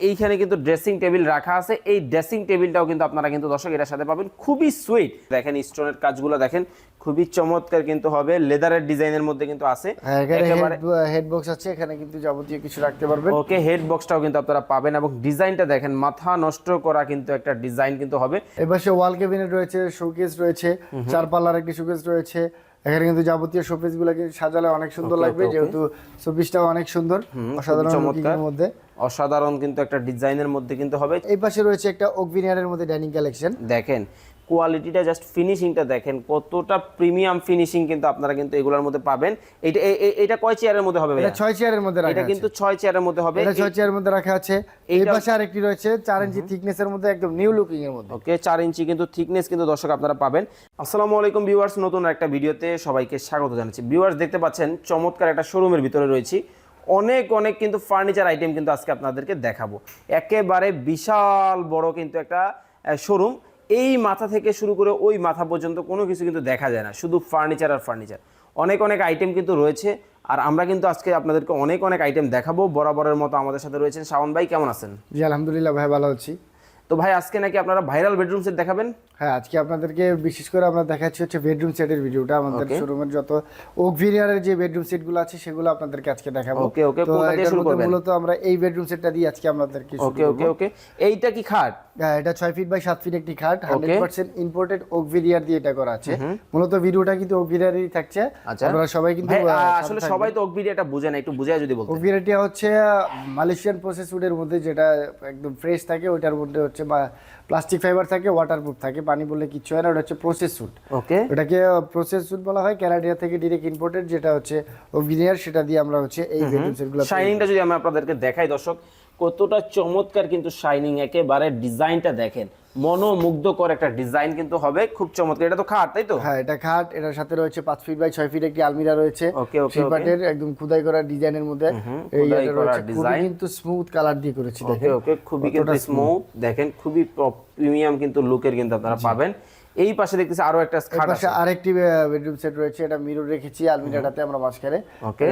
এইখানে কিন্তু dressing table রাখা আছে। এই ড্রেসিং টেবিলটাও কিন্তু আপনারা কিন্তু দর্শক এটার সাথে পাবেন। খুবই সুইট দেখেন স্টোনের কাজগুলো দেখেন খুবই চমৎকার কিন্তু হবে। লেদারের ডিজাইনের মধ্যে কিন্তু আছে। হ্যাঁ হেড বক্স আছে। এখানে কিন্তু যাবতীয় কিছু রাখতে পারবেন। ওকে হেড বক্সটাও কিন্তু আপনারা পাবেন এবং ডিজাইনটা দেখেন মাথা নষ্ট করা কিন্তু একটা ডিজাইন কিন্তু হবে। এপাশে ওয়াল ক্যাবিনেট রয়েছে শোকেস রয়েছে। চার পাল্লার একটি শোকেস রয়েছে। এখানে কিন্তু যাবতীয় শোপিসগুলো সাজালে অনেক সুন্দর লাগবে. যেহেতু শোপিসটাও অনেক সুন্দর অসাধারণ চমৎকার। মধ্যে অসাধারণ কিন্তু একটা ডিজাইনের মধ্যে কিন্তু হবে এই পাশে রয়েছে একটা ওকভিনিয়ারের মধ্যে ডাইনিং কালেকশন দেখেন কোয়ালিটিটা জাস্ট ফিনিশিংটা দেখেন কতটা প্রিমিয়াম ফিনিশিং কিন্তু আপনারা কিন্তু এগুলোর মধ্যে পাবেন। এটা এটা কয় চেয়ারের মধ্যে হবে এটা? ছয় চেয়ারের মধ্যে রাখা এটা কিন্তু ছয় চেয়ারের মধ্যে হবে। এটা ছয় চেয়ারের মধ্যে রাখা আছে। এই পাশে আরেকটি রয়েছে চার ইঞ্চি থিকনেস এর মধ্যে একদম নিউ লুকিং এর মধ্যে। ওকে চার ইঞ্চি কিন্তু থিকনেস কিন্তু দর্শক আপনারা পাবেন। আসসালামু আলাইকুম ভিউয়ার্স নতুন একটা ভিডিওতে সবাইকে স্বাগত জানাচ্ছি। ভিউয়ার্স দেখতে পাচ্ছেন চমৎকার একটা শোরুমের ভিতরে রয়েছি। অনেক অনেক কিন্তু ফার্নিচার আইটেম কিন্তু আজকে আপনাদেরকে দেখাবো। একেবারে বিশাল বড় কিন্তু একটা শোরুম এই মাথা থেকে শুরু করে ওই মাথা পর্যন্ত কোনো কিছু কিন্তু দেখা যায় না, শুধু ফার্নিচার আর ফার্নিচার অনেক অনেক আইটেম কিন্তু রয়েছে, আর আমরা কিন্তু আজকে আপনাদেরকে অনেক অনেক আইটেম দেখাবো। বরাবরের মতো আমাদের সাথে রয়েছেন শাওন ভাই, কেমন আছেন? জি, আলহামদুলিল্লাহ ভাই, ভালো আছি। তো ভাই আজকে নাকি আপনারা ভাইরাল বেডরুম সেট দেখাবেন? হ্যাঁ আজকে আপনাদেরকে বিশেষ করে আমরা দেখাচ্ছি হচ্ছে বেডরুম সেটের ভিডিওটা আমাদের শোরুমের যত ওকভিনিয়ারের যে বেডরুম সেটগুলো আছে সেগুলো আপনাদেরকে আজকে দেখাবো। Okay, okay, তো এটার শুরু করবেন? মূলত আমরা এই বেডরুম সেটটা দিয়ে আজকে আপনাদেরকে ওকে ওকে ওকে এইটা কি খাট? হ্যাঁ, এটা ছয় ফিট বাই সাত ফিট একটি খাট হান্ড্রেড পার্সেন্ট ইম্পোর্টেড ওকভিনিয়ার দিয়ে এটা করা আছে। মূলত ভিডিওটা কিন্তু ওকভিনিয়ারই থাকছে। আচ্ছা। আপনারা সবাই কিন্তু আসলে সবাই তো অকবিডিয়াটা বুঝে না একটু বুঝায় যদি বলতে ওকভিনিয়ারটি হচ্ছে মালয়েশিয়ান প্রসেস উডের মধ্যে যেটা একদম ফ্রেশ থাকে ওইটার মধ্যে হচ্ছে প্লাস্টিক ফাইবার থাকে ওয়াটারপ্রুফ থাকে পানি বললে কিছু হয় না ওটা হচ্ছে প্রসেস সুট ওকে ওটাকে প্রসেস সুট বলা হয় ক্যানাডিয়া থেকে ডিরেক্ট ইম্পোর্টেড যেটা হচ্ছে ওভিনিয়ার সেটা দিয়ে আমরা হচ্ছে এই বেডরুম সেটগুলো শাইনিংটা যদি আমি আপনাদেরকে দেখাই দর্শক কতটা চমৎকার কিন্তু শাইনিং একেবারে ডিজাইনটা দেখেন। মনোমুগ্ধকর একটা ডিজাইন কিন্তু হবে। খুব চমৎকার। এটা তো খাট তাই তো? হ্যাঁ এটা খাট। এটার সাথে রয়েছে পাঁচ ফিট বাই ছয় ফিট একটি আলমিরা রয়েছে। ওকে ওকে একদম খুদাই করা ডিজাইনের মধ্যে। এই খোদাই করা design। কিন্তু স্মুথ কালার দিয়ে করেছি দেখেন। ওকে খুবই কিন্তু স্মুথ দেখেন খুবই প্রিমিয়াম কিন্তু লুকের কিন্তু আপনারা পাবেন। এই পাশে দেখতেছি আরও একটা খাট আছে। আরেকটি বেডরুম সেট রয়েছে এটা মিরর রেখেছি আলমিরাটাতে আমরা মাঝখানে।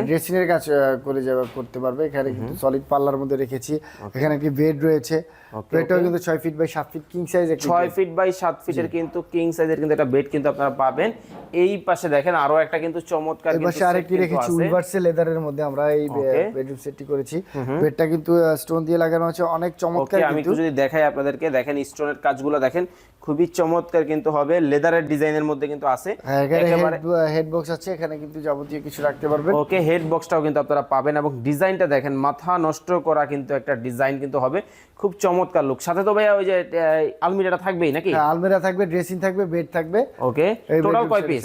ড্রেসিং এর কাজ করে যাবে করতে পারবে। এখানে কিন্তু সলিড পাল্লার মধ্যে রেখেছি। এখানে একটি বেড রয়েছে। বেডটাও কিন্তু ছয় ফিট বাই সাত ফিট কিং সাইজ একটি ছয় ফিট বাই সাত ফিটের কিন্তু কিং সাইজের কিন্তু একটা বেড কিন্তু আপনারা পাবেন। এই পাশে দেখেন আরও একটা কিন্তু চমৎকার এই পাশে আরেকটি রেখেছি আছে। উইভার্সেল লেদারের মধ্যে আমরা এই. বেডরুম সেটটি করেছি। বেডটা কিন্তু স্টোন দিয়ে লাগানো আছে অনেক চমৎকার আমি একটু যদি দেখাই আপনাদেরকে দেখেন স্টোনের কাজগুলো দেখেন খুবই চমৎকার কিন্তু হবে। লেদারের ডিজাইনের মধ্যে কিন্তু আছে। হ্যাঁ, হেড বক্স আছে এখানে কিন্তু যাবতীয় কিছু রাখতে পারবেন। ওকে হেড বক্সটাও কিন্তু আপনারা পাবেন এবং ডিজাইনটা দেখেন মাথা নষ্ট করা কিন্তু একটা ডিজাইন কিন্তু হবে। খুব চমৎকার লুক সাথে তো ভাইয়া ওই যে আলমিরাটা থাকবেই নাকি? হ্যাঁ, আলমিরা থাকবে ড্রেসিং থাকবে বেড থাকবে। ওকে টোটাল কয় পিস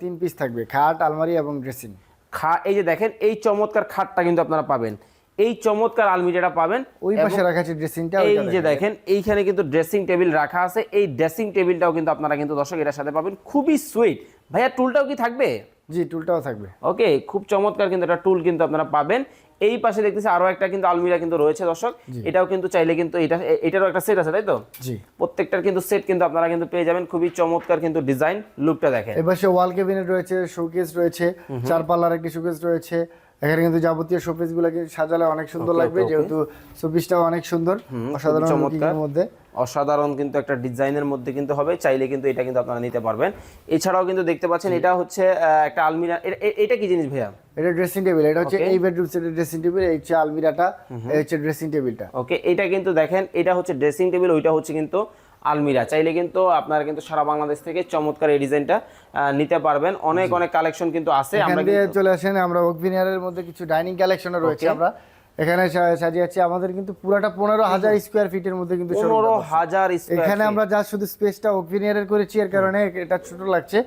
তিন পিস থাকবে খাট আলমারি এবং ড্রেসিং খা এই যে দেখেন এই চমৎকার খাটটা কিন্তু আপনারা পাবেন। এই চমৎকার আলমিরাটা পাবেন ওই পাশে রাখা আছে ড্রেসিংটা এই যে দেখেন। এইখানে কিন্তু ড্রেসিং টেবিল রাখা আছে। এই ড্রেসিং টেবিলটাও কিন্তু আপনারা কিন্তু দর্শক এটার সাথে পাবেন। খুবই সুইট ভাইয়া টুলটাও কি থাকবে? জি টুলটাও থাকবে। ওকে খুব চমৎকার কিন্তু একটা টুল কিন্তু আপনারা পাবেন। এই পাশে দেখতেছি আরও একটা কিন্তু আলমিরা কিন্তু রয়েছে দর্শক। এটাও কিন্তু চাইলে কিন্তু এটা এটারও একটা সেট আছে তাই তো? জি। প্রত্যেকটার কিন্তু সেট কিন্তু আপনারা কিন্তু পেয়ে যাবেন। খুবই চমৎকার কিন্তু ডিজাইন লুকটা দেখেন। এপাশে ওয়াল ক্যাবিনেট রয়েছে শোকেস রয়েছে। চার পাল্লার একটি শোকেস রয়েছে। এখানে কিন্তু যাবতীয় শোপিস গুলাকে সাজালে অনেক সুন্দর লাগবে. যেহেতু শোপিসটাও অনেক সুন্দর। অসাধারণ চমৎকার। মধ্যে। অসাধারণ কিন্তু একটা ডিজাইনের মধ্যে কিন্তু হবে চাইলে কিন্তু এটা কিন্তু আপনারা নিতে পারবেন। এছাড়াও কিন্তু দেখতে পাচ্ছেন এটা হচ্ছে একটা আলমিরা এটা কি জিনিস ভাইয়া? এটা ড্রেসিং টেবিল এটা হচ্ছে এই বেডরুম সেটের ড্রেসিং টেবিল এই হচ্ছে আলমিরাটা এই হচ্ছে ড্রেসিং টেবিলটা ওকে এটা কিন্তু দেখেন এটা হচ্ছে ড্রেসিং টেবিল ওইটা হচ্ছে কিন্তু আলমিরা। চাইলে কিন্তু আপনারা কিন্তু সারা বাংলাদেশ থেকে চমৎকার এই ডিজাইনটা নিতে পারবেন। অনেক অনেক কালেকশন কিন্তু আছে। আমরা চলে আসেন আমরা ওকভিনিয়ারের মধ্যে কিছু ডাইনিং কালেকশনও রয়েছে আমরা এখানে সাজিয়েছি আমাদের কিন্তু পুরাটা পনেরো হাজার স্কোয়ার ফিটের মধ্যে কিন্তু পনেরো হাজার এখানে আমরা যা শুধু স্পেসটা ওকভিনিয়ারের করেছি এর কারণে এটা ছোট লাগছে.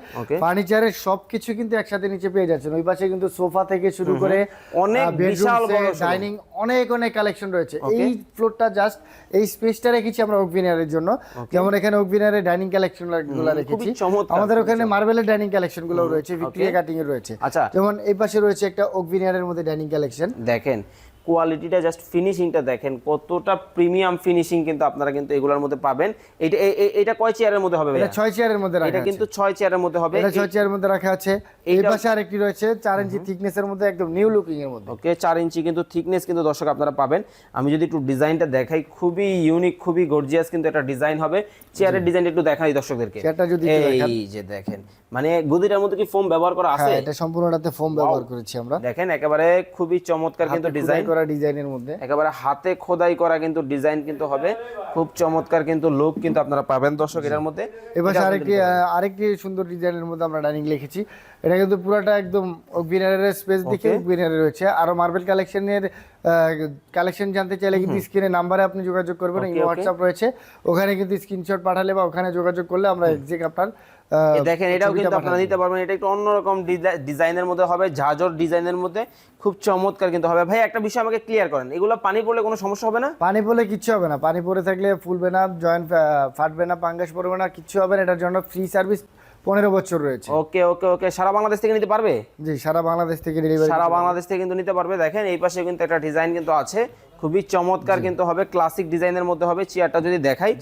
ফার্নিচারের সবকিছু কিন্তু একসাথে নিচে পেয়ে যাচ্ছেন। ওই পাশে কিন্তু সোফা থেকে শুরু করে অনেক বিশাল ডাইনিং অনেক অনেক কালেকশন রয়েছে। এই ফ্লোরটা জাস্ট এই স্পেসটা রেখেছি আমরা ওকভিনিয়ারের জন্য। যেমন এখানে ওকভিনিয়ারের ডাইনিং কালেকশনগুলো রেখেছি। আমাদের ওখানে মার্বেলের ডাইনিং কালেকশনগুলো রয়েছে ভিক্টোরিয়া কাটিং এর রয়েছে। আচ্ছা। যেমন এই পাশে রয়েছে একটা ওকভিনিয়ারের মধ্যে ডাইনিং কালেকশন দেখেন কোয়ালিটিটা জাস্ট ফিনিশিংটা দেখেন কতটা প্রিমিয়াম ফিনিশিং কিন্তু আপনারা কিন্তু এগুলোর মধ্যে পাবেন। এটা এটা কয় চেয়ারের মধ্যে হবে এটা? ছয় চেয়ারের মধ্যে রাখা এটা কিন্তু ছয় চেয়ারের মধ্যে হবে। এটা ছয় চেয়ারের মধ্যে রাখা আছে। এই পাশে আরেকটি রয়েছে চার ইঞ্চি থিকনেসের মধ্যে একদম নিউ লুকিং এর মধ্যে। ওকে চার ইঞ্চি কিন্তু থিকনেস কিন্তু দর্শক আপনারা পাবেন। আমি যদি একটু ডিজাইনটা দেখাই খুবই ইউনিক খুবই গর্জিয়াস কিন্তু একটা ডিজাইন হবে। চেয়ারের ডিজাইনটা একটু দেখাই দর্শকদেরকে। চেয়ারটা যদি এই যে দেখেন মানে গদিটার মধ্যে কি ফোম ব্যবহার করা আছে? হ্যাঁ এটা সম্পূর্ণটাতে ফোম ব্যবহার করেছি আমরা। দেখেন একেবারে খুবই চমৎকার কিন্তু ডিজাইন খোদাই করা ডিজাইনের মধ্যে। একেবারে হাতে খোদাই করা কিন্তু ডিজাইন কিন্তু হবে। খুব চমৎকার কিন্তু লুক কিন্তু আপনারা পাবেন দর্শক এটার মধ্যে। এবার আরেকটি আরেকটি সুন্দর ডিজাইনের মধ্যে আমরা ডাইনিং লিখেছি। এটা কিন্তু পুরোটা একদম অগ্বিনারের স্পেস দিকে অগ্বিনারে রয়েছে। আরও মার্বেল কালেকশনের কালেকশন জানতে চাইলে কিন্তু স্ক্রিনে নাম্বারে আপনি যোগাযোগ করবেন. হোয়াটসঅ্যাপ রয়েছে। ওখানে কিন্তু স্ক্রিনশট পাঠালে বা ওখানে যোগাযোগ করলে আমরা এক্সাক্ট আপনার দেখেন এটাও কিন্তু। আপনারা নিতে পারবেন। এটা একটু অন্যরকম ডিজাইনের মধ্যে হবে ঝাঁঝর ডিজাইনের মধ্যে। খুব চমৎকার কিন্তু হবে। ভাই একটা বিষয় আমাকে ক্লিয়ার করেন। এগুলো পানি পড়লে কোনো সমস্যা হবে না? পানি পড়লে কিচ্ছু হবে না। পানি পড়ে থাকলে ফুলবে না জয়েন্ট ফাটবে না পাঙ্গাস পড়বে না কিচ্ছু হবে না। এটার জন্য ফ্রি সার্ভিস পনেরো বছর রয়েছে। ওকে ওকে ওকে। সারা বাংলাদেশ থেকে নিতে পারবে? জি সারা বাংলাদেশ থেকে ডেলিভারি সারা বাংলাদেশ থেকে কিন্তু নিতে পারবে। দেখেন এই পাশে কিন্তু একটা ডিজাইন কিন্তু আছে। খুবই চমৎকার কিন্তু হবে। ক্লাসিক ডিজাইনের মধ্যে হবে। চেয়ারটা যদি দেখাই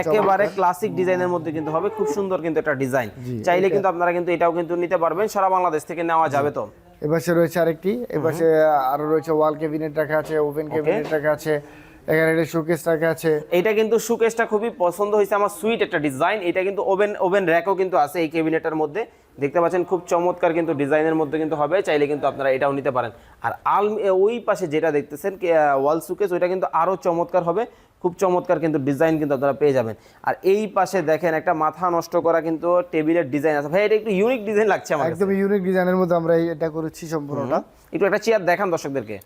একেবারে ক্লাসিক ডিজাইনের মধ্যে কিন্তু হবে। খুব সুন্দর কিন্তু একটা ডিজাইন চাইলে কিন্তু আপনারা কিন্তু এটাও কিন্তু নিতে পারবেন। সারা বাংলাদেশ থেকে নেওয়া যাবে তো। এপাশে রয়েছে আরেকটি। এপাশে আরও রয়েছে ওয়াল ক্যাবিনেট রাখা আছে ওভেন ক্যাবিনেট রাখা আছে। এখানে একটা শোকেস রাখা আছে। এটা কিন্তু সুকেশটা খুবই পছন্দ হয়েছে। আমার সুইট একটা ডিজাইন এটা কিন্তু ওভেন ওভেন র্যাকও কিন্তু আছে এই ক্যাবিনেটের মধ্যে। দেখতে পাচ্ছেন খুব চমৎকার কিন্তু ডিজাইনের মধ্যে কিন্তু হবে। চাইলে কিন্তু আপনারা এটাও নিতে পারেন। আর আল ওই পাশে যেটা দেখতেছেন ওয়াল সুকেস ওইটা কিন্তু আরও চমৎকার হবে। খুব চমৎকার কিন্তু ডিজাইন কিন্তু আপনারা পেয়ে যাবেন। আর এই পাশে দেখেন একটা মাথা নষ্ট করা কিন্তু টেবিলের ডিজাইন আছে। ভাই এটা একটু ইউনিক ডিজাইন লাগছে আমার একদম ইউনিক ডিজাইনের মধ্যে আমরা এটা করেছি সম্পূর্ণটা। একটু একটা চেয়ার দেখান দর্শকদেরকে।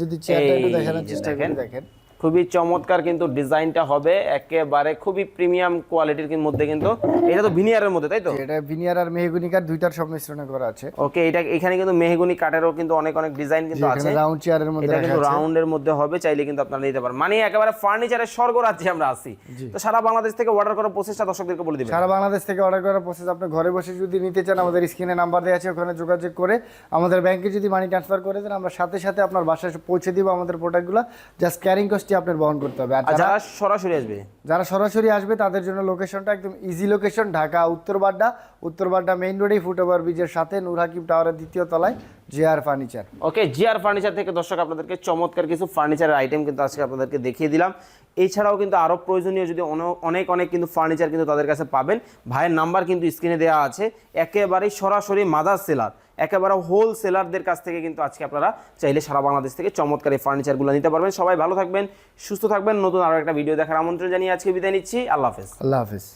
যদি চেয়ারটা একটু দেখানোর চেষ্টা দেখেন। করি দেখেন। খুবই চমৎকার কিন্তু ডিজাইনটা হবে। একেবারে খুবই প্রিমিয়াম কোয়ালিটির মধ্যে কিন্তু এটা তো ভিনিয়ারের মধ্যে তাই তো? এটা ভিনিয়ার আর মেহগুনি কাঠ দুইটার সংমিশ্রণে করা আছে। ওকে এটা এখানে কিন্তু মেহগুনি কাঠেরও কিন্তু অনেক অনেক ডিজাইন কিন্তু আছে। রাউন্ড চেয়ারের মধ্যে এটা কিন্তু রাউন্ডের মধ্যে হবে চাইলে কিন্তু আপনারা নিতে পারেন। মানে একেবারে ফার্নিচারের স্বর্গরাজ্যে আমরা আছি। তো সারা বাংলাদেশ থেকে অর্ডার করার প্রসেসটা দর্শকদেরকে বলে দিবেন। সারা বাংলাদেশ থেকে অর্ডার করার প্রসেস আপনি ঘরে বসে যদি নিতে চান আমাদের স্ক্রিনে নাম্বার দেওয়া আছে ওখানে যোগাযোগ করে আমাদের ব্যাংকে যদি মানি ট্রান্সফার করে দেন আমরা সাথে সাথে আপনার বাসায় পৌঁছে দিব আমাদের প্রোডাক্টগুলো জাস্ট ক্যারিং কস্টটি আপনার বহন করতে হবে। আর যারা সরাসরি আসবে? যারা সরাসরি আসবে তাদের জন্য লোকেশনটা একদম easy location Dhaka Uttar Badda. Uttar Badda Uttar Badda main রোডেই foot over ব্রিজের সাথে নূর হাকিম টাওয়ারের দ্বিতীয় তলায় GR furniture okay GR furniture থেকে দর্শক আপনাদেরকে চমৎকার কিছু ফার্নিচারের আইটেম কিন্তু আজকে আপনাদেরকে দেখিয়ে দিলাম। এছাড়াও কিন্তু আরও প্রয়োজনীয় যদি অন- অনেক অনেক কিন্তু ফার্নিচার কিন্তু তাদের কাছে পাবেন। ভাইয়ের নাম্বার কিন্তু স্ক্রিনে দেওয়া আছে। একেবারেই সরাসরি মাদার সেলার একেবারে হোলসেলারদের কাছ থেকে কিন্তু আজকে আপনারা চাইলে সারা বাংলাদেশ থেকে চমৎকার এই ফার্নিচারগুলো নিতে পারবেন। সবাই ভালো থাকবেন, সুস্থ থাকবেন। নতুন আরও একটা ভিডিও দেখার আমন্ত্রণ জানিয়ে আজকে বিদায় নিচ্ছি। আল্লাহ হাফেজ। আল্লাহ হাফিজ।